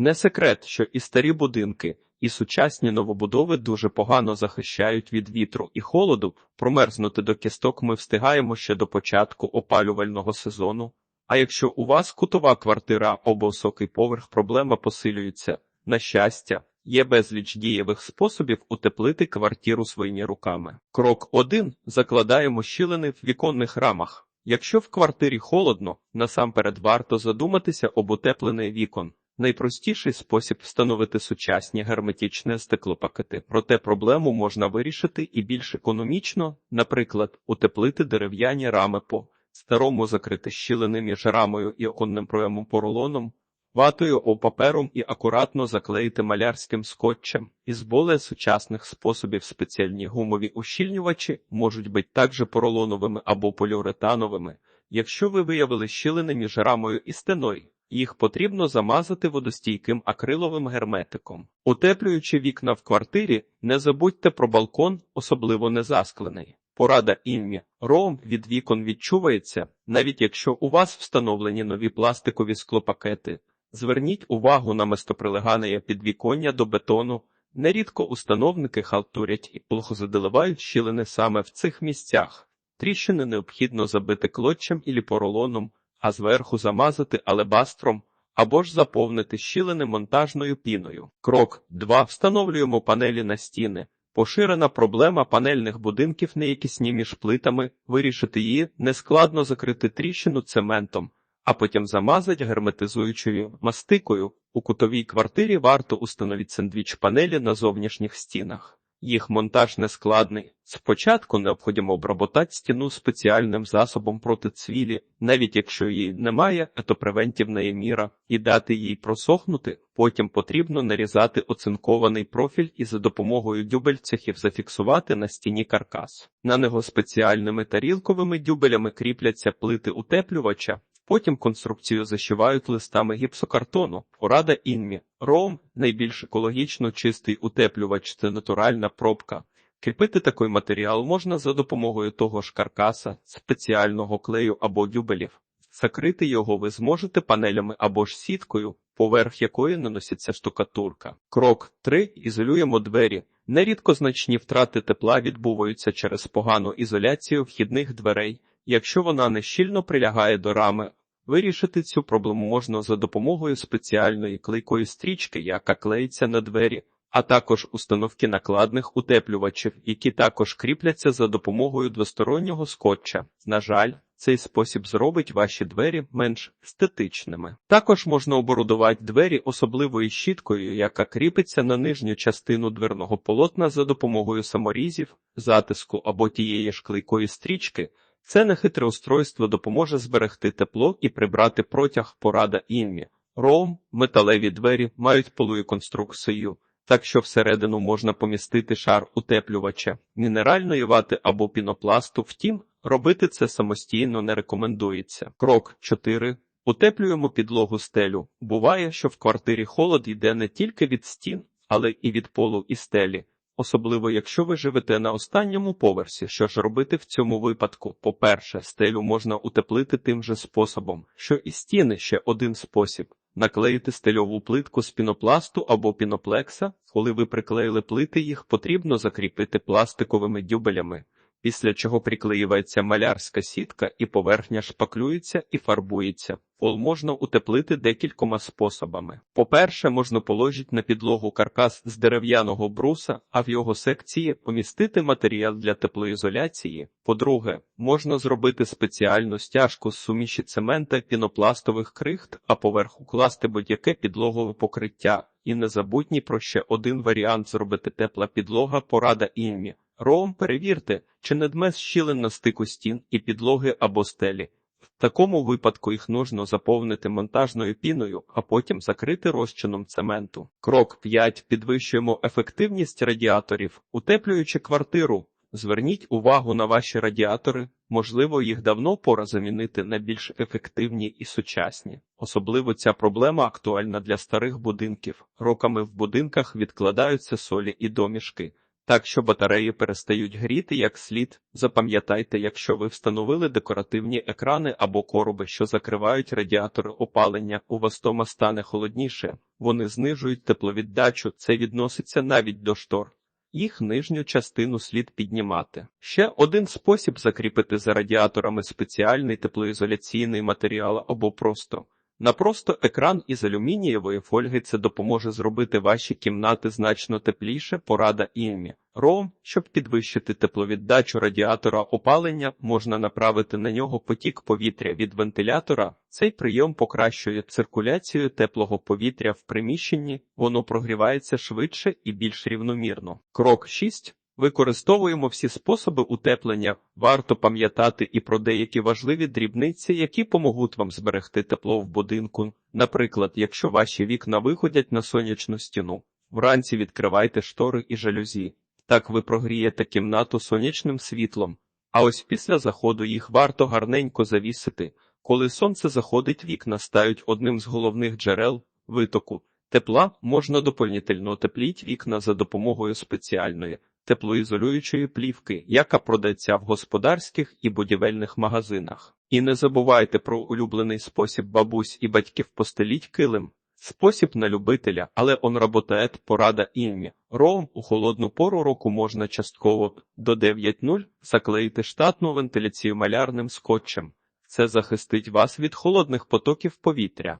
Не секрет, що і старі будинки, і сучасні новобудови дуже погано захищають від вітру і холоду. Промерзнути до кісток ми встигаємо ще до початку опалювального сезону. А якщо у вас кутова квартира або високий поверх, проблема посилюється. На щастя, є безліч дієвих способів утеплити квартиру своїми руками. Крок 1. Закладаємо щілини в віконних рамах. Якщо в квартирі холодно, насамперед варто задуматися об утепленні вікон. Найпростіший спосіб встановити сучасні герметичні стеклопакети. Проте проблему можна вирішити і більш економічно, наприклад, утеплити дерев'яні рами по старому закрити щілини між рамою і оконним проємом поролоном, ватою або папером і акуратно заклеїти малярським скотчем. Із более сучасних способів спеціальні гумові ущільнювачі можуть бути також поролоновими або поліуретановими. Якщо ви виявили щілини між рамою і стеною, їх потрібно замазати водостійким акриловим герметиком. Утеплюючи вікна в квартирі, не забудьте про балкон, особливо не засклений. Порада інмі. Ром від вікон відчувається, навіть якщо у вас встановлені нові пластикові склопакети. Зверніть увагу на местоприлегання підвіконня до бетону. Нерідко установники халтурять і плохозаделивають щілини саме в цих місцях. Тріщини необхідно забити клотчем і поролоном, а зверху замазати алебастром або ж заповнити щілини монтажною піною. Крок 2. Встановлюємо панелі на стіни. Поширена проблема панельних будинків неякісні між плитами, вирішити її нескладно закрити тріщину цементом, а потім замазати герметизуючою мастикою. У кутовій квартирі варто установити сендвіч панелі на зовнішніх стінах. Їх монтаж нескладний. Спочатку необхідно обработати стіну спеціальним засобом проти цвілі, навіть якщо її немає, то превентивна є міра, і дати їй просохнути. Потім потрібно нарізати оцинкований профіль і за допомогою дюбельцехів зафіксувати на стіні каркас. На нього спеціальними тарілковими дюбелями кріпляться плити утеплювача. Потім конструкцію зашивають листами гіпсокартону. Порада інмі. Ром найбільш екологічно чистий утеплювач це натуральна пробка. Кріпити такий матеріал можна за допомогою того ж каркаса, спеціального клею або дюбелів. Закрити його ви зможете панелями або ж сіткою, поверх якої наноситься штукатурка. Крок 3. Ізолюємо двері. Нерідко значні втрати тепла відбуваються через погану ізоляцію вхідних дверей. Якщо вона не щільно прилягає до рами, вирішити цю проблему можна за допомогою спеціальної клейкої стрічки, яка клеїться на двері, а також установки накладних утеплювачів, які також кріпляться за допомогою двостороннього скотча. На жаль, цей спосіб зробить ваші двері менш естетичними. Також можна оборудувати двері особливою щіткою, яка кріпиться на нижню частину дверного полотна за допомогою саморізів, затиску або тієї ж клейкої стрічки. Це нехитре устройство допоможе зберегти тепло і прибрати протяг порада інмі. Ром, металеві двері мають полую конструкцію, так що всередину можна помістити шар утеплювача, мінеральної вати або пінопласту. Втім, робити це самостійно не рекомендується. Крок 4. Утеплюємо підлогу стелю. Буває, що в квартирі холод йде не тільки від стін, але і від полу і стелі особливо якщо ви живете на останньому поверсі. Що ж робити в цьому випадку? По-перше, стелю можна утеплити тим же способом, що і стіни ще один спосіб. Наклеїти стельову плитку з пінопласту або піноплекса, коли ви приклеїли плити, їх потрібно закріпити пластиковими дюбелями після чого приклеюється малярська сітка і поверхня шпаклюється і фарбується. Пол можна утеплити декількома способами. По-перше, можна положити на підлогу каркас з дерев'яного бруса, а в його секції помістити матеріал для теплоізоляції. По-друге, можна зробити спеціальну стяжку з суміші цемента пінопластових крихт, а поверху класти будь-яке підлогове покриття. І не забудь про ще один варіант зробити тепла підлога порада інмі. Ром перевірте, чи не дме щілин на стику стін і підлоги або стелі. В такому випадку їх нужно заповнити монтажною піною, а потім закрити розчином цементу. Крок 5. Підвищуємо ефективність радіаторів, утеплюючи квартиру. Зверніть увагу на ваші радіатори, можливо, їх давно пора замінити на більш ефективні і сучасні. Особливо ця проблема актуальна для старих будинків. Роками в будинках відкладаються солі і домішки. Так що батареї перестають гріти як слід. Запам'ятайте, якщо ви встановили декоративні екрани або короби, що закривають радіатори опалення, у вас дома стане холодніше. Вони знижують тепловіддачу. Це відноситься навіть до штор. Їх нижню частину слід піднімати. Ще один спосіб закріпити за радіаторами спеціальний теплоізоляційний матеріал або просто на просто екран із алюмінієвої фольги це допоможе зробити ваші кімнати значно тепліше. Порада імі. Ром, щоб підвищити тепловіддачу радіатора опалення, можна направити на нього потік повітря від вентилятора. Цей прийом покращує циркуляцію теплого повітря в приміщенні, воно прогрівається швидше і більш рівномірно. Крок 6. Використовуємо всі способи утеплення. Варто пам'ятати і про деякі важливі дрібниці, які поможуть вам зберегти тепло в будинку. Наприклад, якщо ваші вікна виходять на сонячну стіну, вранці відкривайте штори і жалюзі. Так ви прогрієте кімнату сонячним світлом. А ось після заходу їх варто гарненько завісити. Коли сонце заходить, вікна стають одним з головних джерел витоку. Тепла можна доповнительно утепліть вікна за допомогою спеціальної теплоізолюючої плівки, яка продається в господарських і будівельних магазинах. І не забувайте про улюблений спосіб бабусь і батьків постеліть килим. Спосіб на любителя, але он работает порада імі. Ром у холодну пору року можна частково до 9.0 заклеїти штатну вентиляцію малярним скотчем. Це захистить вас від холодних потоків повітря.